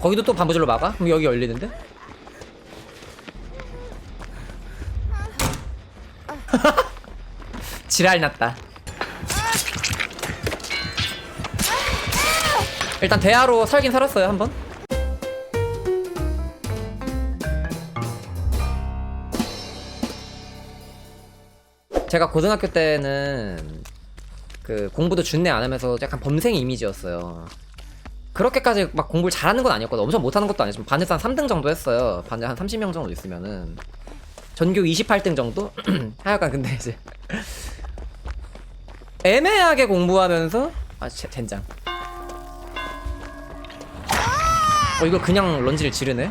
거기도 또 반부절로 막아? 그럼 여기 열리는데? 지랄 났다. 일단 대하로 살긴 살았어요 한번. 제가 고등학교 때는 그 공부도 준내 안 하면서 약간 범생 이미지였어요. 그렇게까지 막 공부를 잘하는 건 아니었거든. 엄청 못하는 것도 아니지만 반에서 한 3등 정도 했어요. 반에 한 30명 정도 있으면은 전교 28등 정도? 하여간 근데 이제 애매하게 공부하면서 아 제- 젠장. 어 이걸 그냥 런지를 지르네.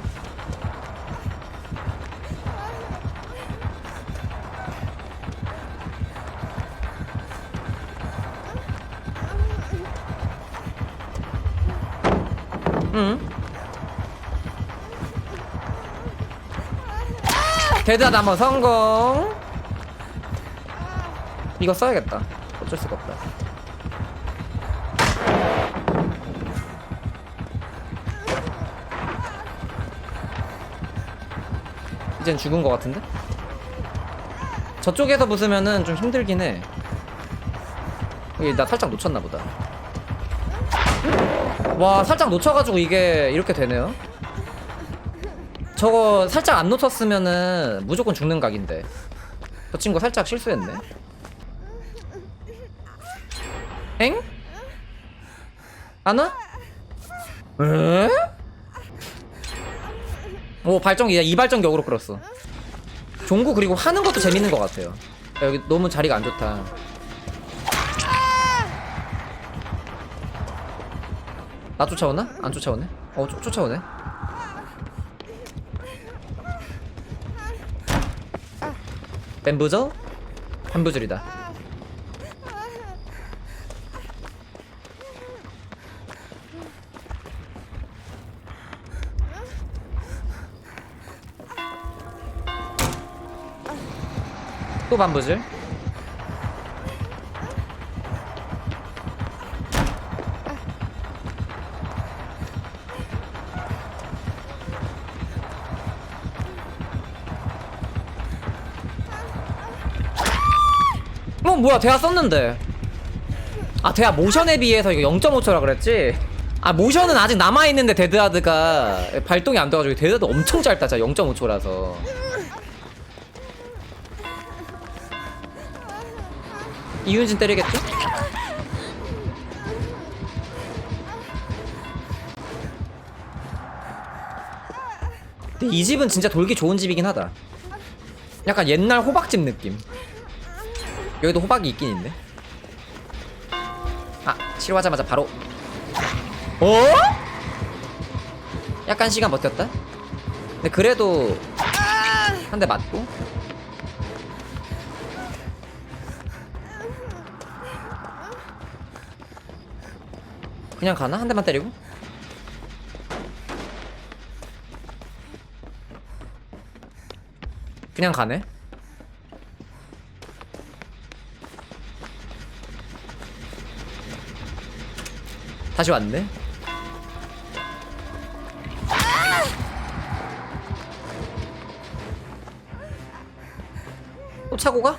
데드하다 한번 성공. 이거 써야겠다. 어쩔 수가 없다. 이젠 죽은 것 같은데? 저쪽에서 부수면은 좀 힘들긴 해. 여기 나 살짝 놓쳤나 보다. 와 살짝 놓쳐가지고 이게 이렇게 되네요 저거 살짝 안 놓쳤으면은 무조건 죽는 각인데 저 친구 살짝 실수했네 엥? 안 와? 에? 오 발전기 이 발전기 역으로 끌었어 종구 그리고 하는 것도 재밌는 것 같아요 야, 여기 너무 자리가 안 좋다 나 쫓아오나? 안 쫓아오네? 어 쫓, 쫓아오네 뱀부절? 뱀부절이다 또 반부절 어 뭐야 대하 썼는데. 아 대하 모션에 비해서 이거 0.5초라 그랬지? 아 모션은 아직 남아있는데 데드하드가 발동이 안 돼가지고 데드하드 엄청 짧다 진짜 0.5초라서. 이윤진 때리겠지? 근데 이 집은 진짜 돌기 좋은 집이긴 하다. 약간 옛날 호박집 느낌 여기도 호박이 있긴 있네. 아, 치료하자마자 바로. 어? 약간 시간 버텼다. 근데 그래도 한 대 맞고. 그냥 가나? 한 대만 때리고? 그냥 가네. 다시 왔네. 또 차고 가?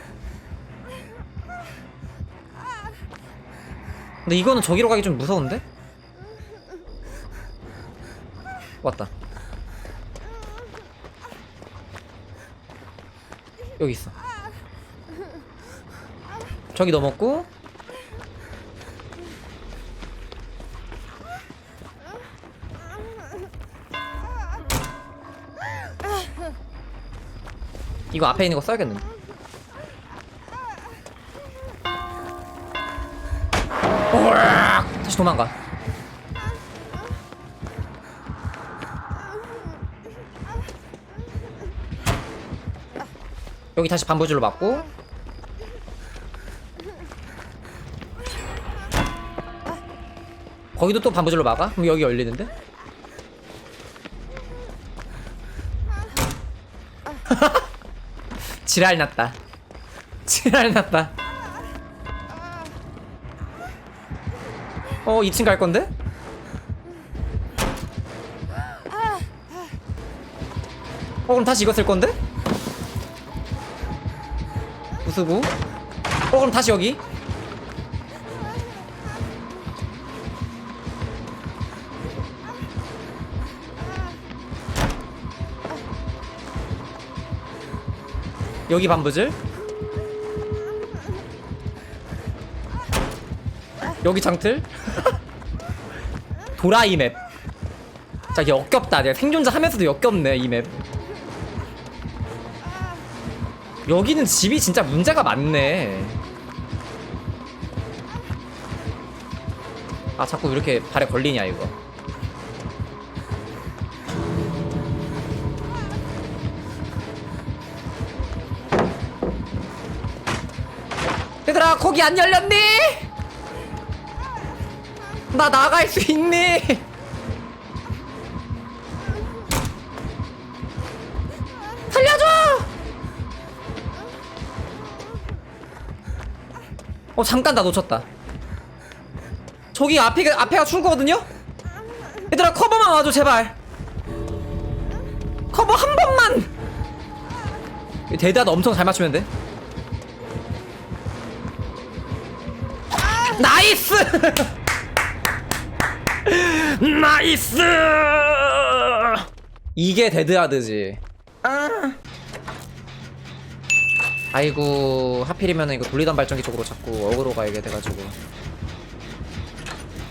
근데 이거는 저기로 가기 좀 무서운데? 왔다. 여기 있어. 저기 넘었고 이거 앞에 있는 거 써야겠는데. 다시 도망가. 여기 다시 반부줄로 맞고. 거기도 또 반부줄로 막아? 그럼 여기 열리는데? 지랄났다 지랄났다 어 2층 갈건데? 어 그럼 다시 이거 쓸건데? 우수부 어 그럼 다시 여기 여기 반부질 여기 장틀 도라이 맵 자, 이게 역겹다. 내가 생존자 하면서도 역겹네, 이 맵. 여기는 집이 진짜 문제가 많네. 아, 자꾸 이렇게 발에 걸리냐, 이거. 얘들아, 거기 안 열렸니? 나 나갈 수 있니? 살려줘! 어 잠깐 나 놓쳤다. 저기 앞에 앞에가 출구거든요. 얘들아 커버만 와줘 제발. 커버 한 번만. 대다도 엄청 잘 맞추면 돼. 나이스! 나이스! 이게 데드하드지. 아이고 하필이면 이거 돌리던 발전기 쪽으로 자꾸 어그로 가게 돼가지고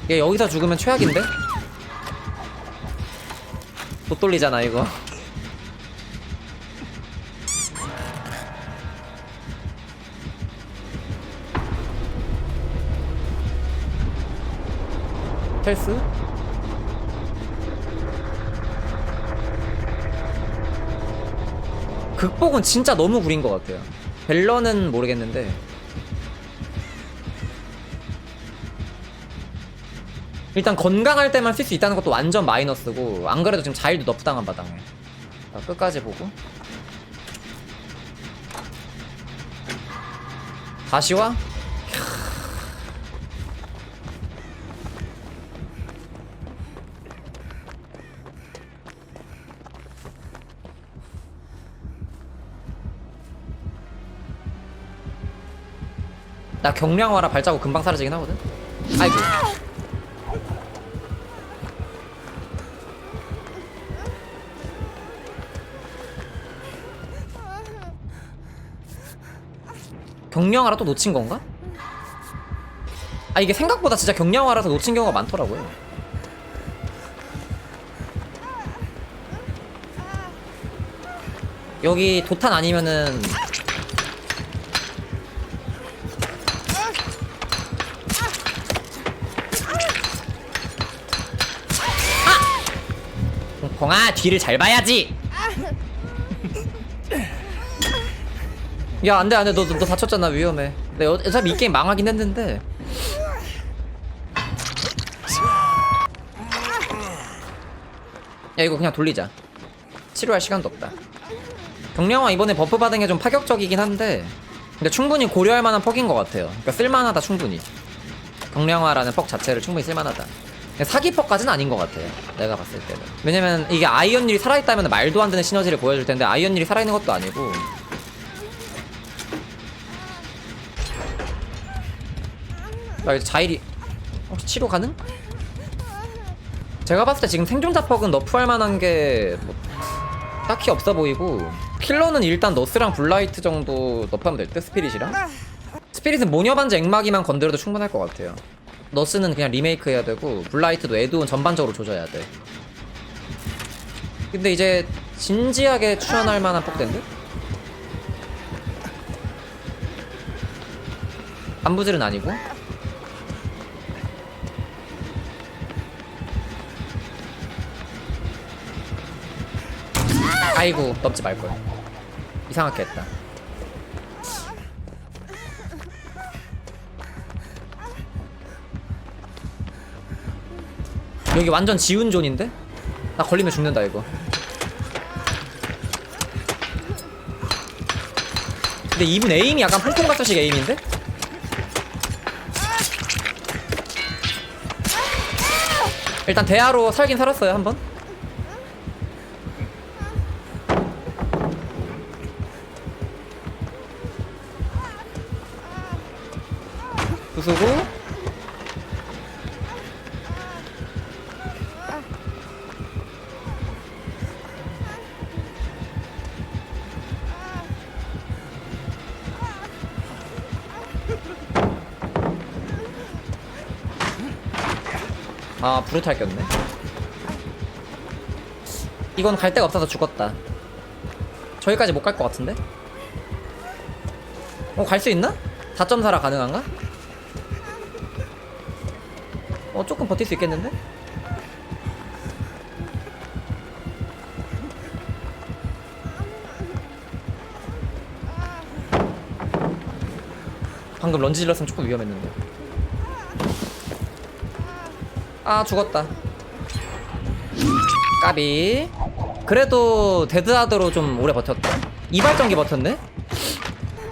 얘 여기서 죽으면 최악인데? 못 돌리잖아 이거 텔스? 극복은 진짜 너무 구린 것 같아요. 벨러는 모르겠는데. 일단 건강할 때만 쓸 수 있다는 것도 완전 마이너스고 안 그래도 지금 자일도 너프 당한. 자, 끝까지 보고. 다시 와? 나 경량화라 발자국 금방 사라지긴 하거든. 아이고. 경량화라 또 놓친 건가? 아 이게 생각보다 진짜 경량화라서 놓친 경우가 많더라고요. 여기 도탄 아니면은 콩콩아 뒤를 잘 봐야지. 야 안돼 안돼 너, 너, 너 다쳤잖아 위험해. 내 어차피 이 게임 망하긴 했는데. 야 이거 그냥 돌리자. 치료할 시간도 없다. 경량화 이번에 버프 받은 게 좀 파격적이긴 한데 근데 충분히 고려할 만한 퍽인 것 같아요. 그러니까 쓸만하다 충분히. 경량화라는 퍽 자체를 충분히 쓸만하다. 사기 퍽까지는 아닌 것 같아요. 내가 봤을 때는. 왜냐면 이게 아이언율이 살아있다면 말도 안 되는 시너지를 보여줄 텐데 아이언율이 살아있는 것도 아니고. 나 이제 자일이 혹시 치료 가능? 제가 봤을 때 지금 생존자 퍽은 너프할 만한 게 뭐 딱히 없어 보이고 킬러는 일단 너스랑 블라이트 정도 너프하면 될 듯 스피릿이랑 스피릿은 모녀반지 액막이만 건드려도 충분할 것 같아요 너스는 그냥 리메이크 해야 되고 블라이트도 에드온 전반적으로 조져야 돼. 근데 이제 진지하게 추천할 만한 폭대인데? 안부질은 아니고? 아이고 넘지 말걸. 이상하게 했다 여기 완전 지운 존인데? 나 걸리면 죽는다 이거 근데 이분 에임이 약간 폴통같은식 에임인데? 일단 대하로 살긴 살았어요 한번 부수고 아 브루탈 꼈네 이건 갈 데가 없어서 죽었다 저기까지 못 갈 것 같은데? 어, 갈 수 있나? 4.4라 가능한가? 어, 조금 버틸 수 있겠는데? 방금 런지 질렀으면 조금 위험했는데. 아, 죽었다. 까비. 그래도 데드하드로 좀 오래 버텼다. 이발전기 버텼네?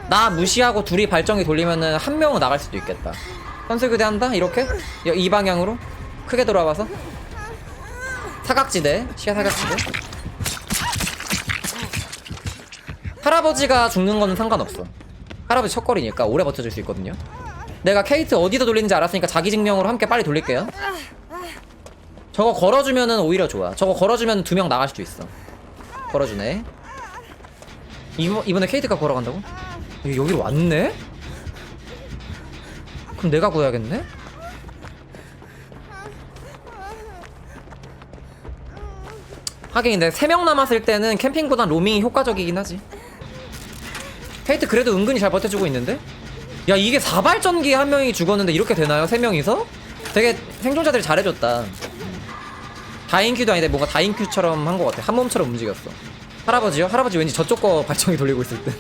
나 무시하고 둘이 발전기 돌리면은 한 명은 나갈 수도 있겠다. 선수 교대한다? 이렇게? 여- 이 방향으로? 크게 돌아와서? 사각지대. 시야 사각지대. 할아버지가 죽는 거는 상관없어. 할아버지 첫걸이니까 오래 버텨줄 수 있거든요. 내가 케이트 어디서 돌리는지 알았으니까 자기 증명으로 함께 빨리 돌릴게요. 저거 걸어주면은 오히려 좋아. 저거 걸어주면 두 명 나갈 수도 있어. 걸어주네. 이번, 이번에 케이트가 걸어간다고? 얘 여기로 왔네? 그럼 내가 구해야겠네? 하긴 근데 3명 남았을 때는 캠핑보단 로밍이 효과적이긴 하지 케이트 그래도 은근히 잘 버텨주고 있는데? 야 이게 4발전기 한 명이 죽었는데 이렇게 되나요? 3명이서? 되게 생존자들이 잘해줬다 다인큐도 아닌데 뭔가 다인큐처럼 한 것 같아. 한 몸처럼 움직였어. 할아버지요? 할아버지 왠지 저쪽 거 발전기 돌리고 있을 듯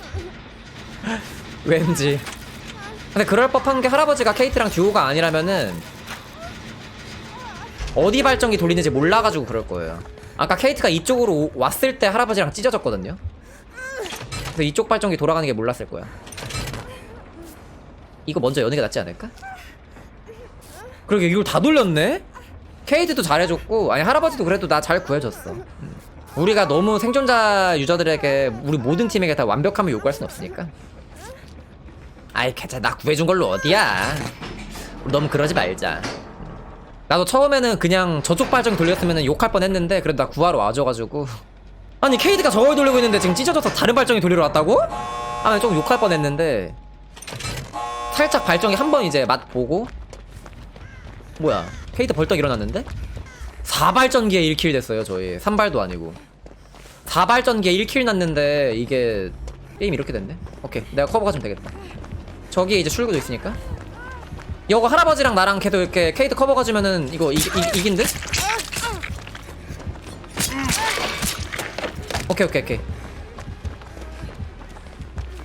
왠지. 근데 그럴 법한 게 할아버지가 케이트랑 듀오가 아니라면은 어디 발전기 돌리는지 몰라가지고 그럴 거예요. 아까 케이트가 이쪽으로 오- 왔을 때 할아버지랑 찢어졌거든요. 그래서 이쪽 발전기 돌아가는 게 몰랐을 거야. 이거 먼저 여는 게 낫지 않을까? 그러게 이걸 다 돌렸네? 케이트도 잘해줬고 아니 할아버지도 그래도 나 잘 구해줬어. 음. 우리가 너무 생존자 유저들에게 우리 모든 팀에게 다 완벽함을 요구할 순 없으니까. 아이 괜찮아. 나 구해준 걸로 어디야? 너무 그러지 말자. 나도 처음에는 그냥 저쪽 발전기 돌렸으면 욕할 뻔했는데 그래도 나 구하러 와줘가지고. 아니 케이드가 저걸 돌리고 있는데 지금 찢어져서 다른 발전기 돌리러 왔다고? 아 조금 욕할 뻔했는데. 살짝 발전기 한번 이제 맛 보고. 뭐야 케이드 벌떡 일어났는데? 4발전기에 1킬 됐어요 저희. 3발도 아니고. 4발전기에 1킬 났는데 이게 게임 이렇게 됐네? 오케이. 내가 커버가 좀 되겠다. 저기에 이제 출구도 있으니까. 이거 할아버지랑 나랑 계속 이렇게 케이트 커버 가 주면은 이거 이, 이, 이긴 듯? 오케이 오케이 오케이.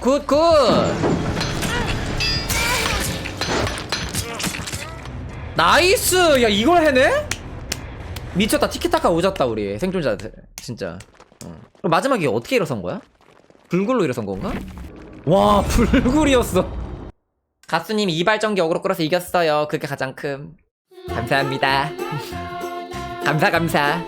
굿굿 나이스! 야 이걸 해내? 미쳤다. 티키타카 오졌다 우리. 생존자들 진짜. 어. 그럼 마지막에 어떻게 일어선 거야? 불굴로 일어선 건가? 와 불굴이었어. 가수님 이발전기 어그로 끌어서 이겼어요. 그게 가장 큰. 감사합니다. 감사 감사